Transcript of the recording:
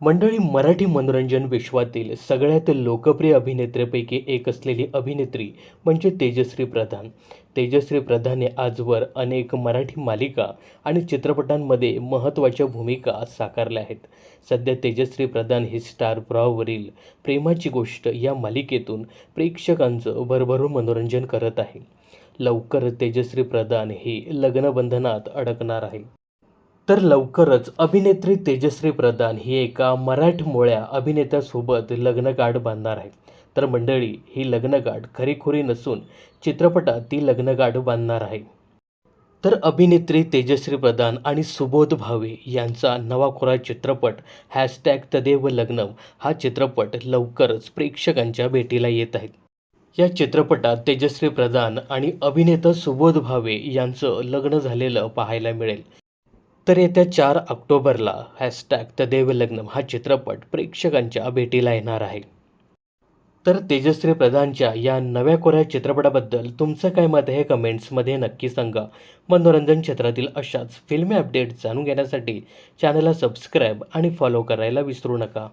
मंडळी मराठी मनोरंजन विश्वातील सगळ्यात लोकप्रिय अभिनेत्रीपैकी एक असलेली अभिनेत्री म्हणजे तेजश्री प्रधान. तेजश्री प्रधानने आजवर अनेक मराठी मालिका आणि चित्रपटांमध्ये महत्त्वाच्या भूमिका साकारल्या आहेत. सध्या तेजश्री प्रधान ही स्टार प्रॉवरील प्रेमाची गोष्ट या मालिकेतून प्रेक्षकांचं भरभरून मनोरंजन करत आहे. लवकर तेजश्री प्रधान ही लग्नबंधनात अडकणार आहे. तर लवकरच अभिनेत्री तेजश्री प्रधान ही एका मराठमोळ्या अभिनेत्यासोबत लग्नगाठ बांधणार आहे. तर मंडळी ही लग्नगाठ खरीखुरी नसून चित्रपटात ती लग्नगाठ बांधणार आहे. तर अभिनेत्री तेजश्री प्रधान आणि सुबोध भावे यांचा नवाखोरा चित्रपट हॅशटॅग तदेव लग्नम हा चित्रपट लवकरच प्रेक्षकांच्या भेटीला येत आहे. या चित्रपटात तेजश्री प्रधान आणि अभिनेता सुबोध भावे यांचं लग्न झालेलं पाहायला मिळेल. तर येत्या चार ऑक्टोबरला हॅशटॅग तदेव लग्नम हा चित्रपट प्रेक्षकांच्या भेटीला येणार आहे. तर तेजश्री प्रधानच्या या नव्या कोऱ्या चित्रपटाबद्दल तुमचं काय मत आहे कमेंट्समध्ये नक्की सांगा. मनोरंजन क्षेत्रातील अशाच फिल्मी अपडेट जाणून घेण्यासाठी चॅनलला सबस्क्राईब आणि फॉलो करायला विसरू नका.